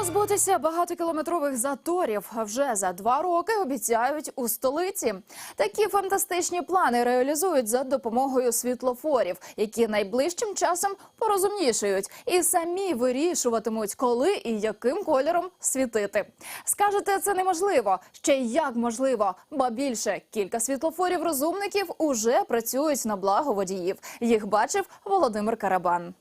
Позбутися багатокілометрових заторів вже за два роки обіцяють у столиці. Такі фантастичні плани реалізують за допомогою світлофорів, які найближчим часом порозумнішають і самі вирішуватимуть, коли і яким кольором світити. Скажете, це неможливо. Ще як можливо, ба більше кілька світлофорів розумників уже працюють на благо водіїв. Їх бачив Володимир Карабан.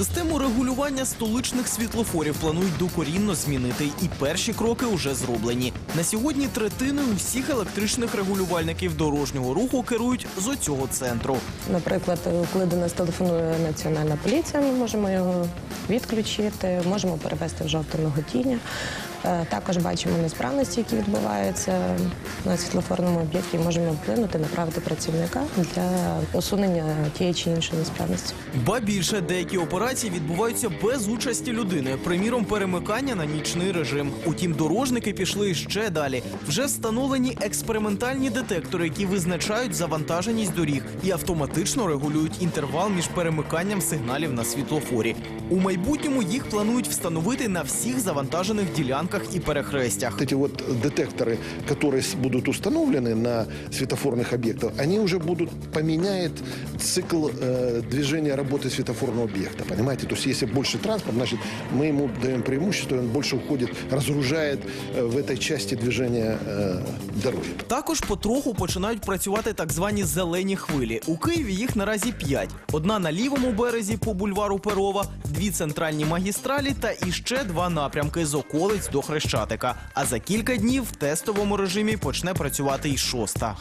Систему регулювання столичних світлофорів планують докорінно змінити, і перші кроки вже зроблені. На сьогодні третини усіх електричних регулювальників дорожнього руху керують з оцього центру. Наприклад, коли до нас телефонує національна поліція, ми можемо його відключити, можемо перевести в жовте миготіння. Е, Також бачимо несправності, які відбуваються на світлофорному об'єкті, можемо вплинути, направити працівника для усунення тієї чи іншої несправності. Ба більше деякі операції відбуваються без участі людини, приміром, перемикання на нічний режим. Утім, дорожники пішли ще далі. Вже встановлені експериментальні детектори, які визначають завантаженість доріг і автоматично регулюють інтервал між перемиканням сигналів на світлофорі. У майбутньому їх планують встановити на всіх завантажених ділянках і перехрестях. Вот эти вот детекторы, которые с- будут установлены на светофорных объектах, они уже будут поменяет цикл э, движения работы светофорного объекта. Понимаете? То есть если больше транспорт, значит мы ему даем преимущество, и он больше уходит, разгружает э, в этой части движения э, дороги. Також потроху починають працювати так звані зелені хвилі. У Києві їх наразі п'ять: одна на лівому березі по бульвару Перова, дві центральні магістралі та іще два напрямки з околиць до Хрещатика. А за кілька днів в тестовому режимі почне працювати і шоста.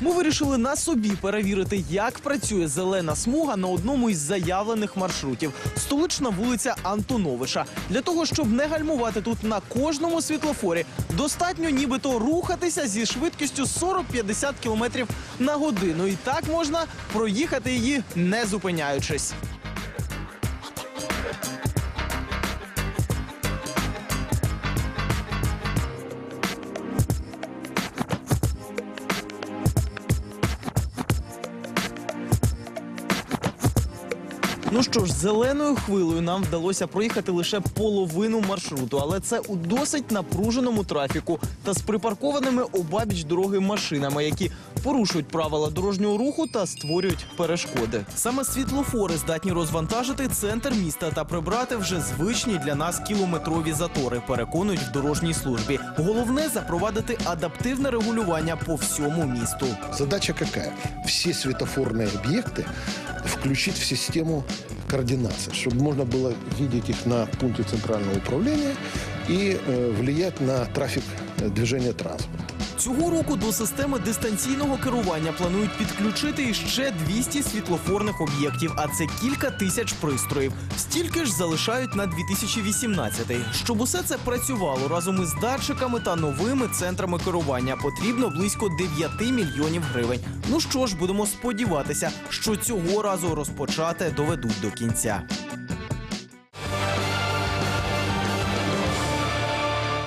Ми вирішили на собі перевірити, як працює зелена смуга на одному із заявлених маршрутів. Столична вулиця Антоновича. Для того, щоб не гальмувати тут на кожному світлофорі, достатньо нібито рухатися зі швидкістю 40-50 км на годину. І так можна проїхати її не зупиняючись. Ну що ж, зеленою хвилею нам вдалося проїхати лише половину маршруту, але це у досить напруженому трафіку та з припаркованими обабіч дороги машинами, які порушують правила дорожнього руху та створюють перешкоди. Саме світлофори здатні розвантажити центр міста та прибрати вже звичні для нас кілометрові затори. Переконують в дорожній службі. Головне запровадити адаптивне регулювання по всьому місту. Задача какая? Все светофорные объекты включить в систему координации, чтобы можно было видеть их на пункте центрального управления и э, влиять на трафик э, движения транспорта. Цього року до системи дистанційного керування планують підключити іще 200 світлофорних об'єктів, а це кілька тисяч пристроїв. Стільки ж залишають на 2018. Щоб усе це працювало разом із датчиками та новими центрами керування, потрібно близько 9 мільйонів гривень. Ну що ж, будемо сподіватися, що цього разу розпочати доведуть до кінця.